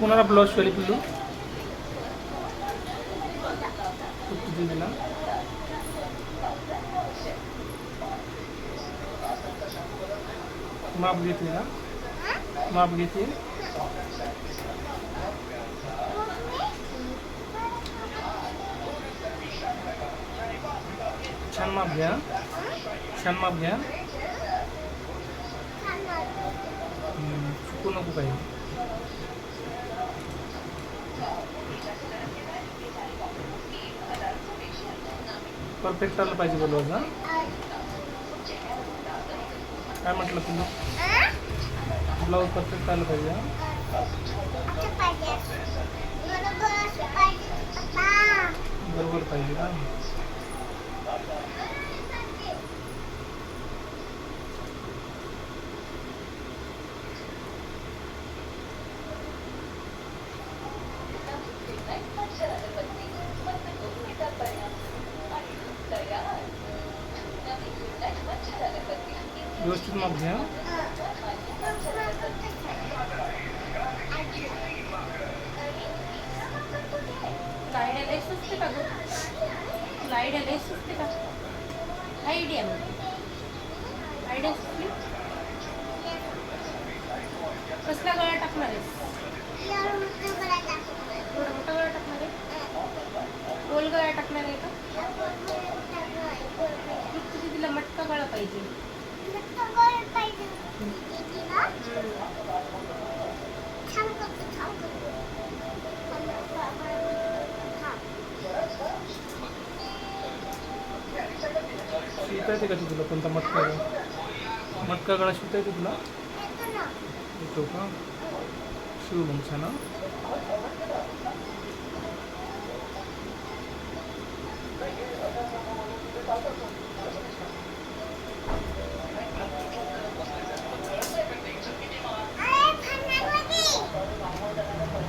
कोणाला ब्लाऊज शिवायला पिल्लू. तू तुझी दिला माप घेतली का माप घेतली. छान माप घ्या. छान माप घ्या. हम्म, चुकू नको काही. परफेक्ट आलं पाहिजे ब्लाऊज हा काय म्हटलं तुम्ही ब्लाऊज परफेक्ट आलं पाहिजे बरोबर पाहिजे का व्यवस्थित माप घ्या. सुचते का आयडिया आयडिया सुचली कसला गळा टाकणार थोडा मोठा गळा टाकणार आहे? गोल गळा टाकणार आहे का? तू तुझी तिला मटका गळा पाहिजे. शिवता येते का तुला कोणता मटका मटका गळा शिवता येते तुला? येतो का? शिव मग छान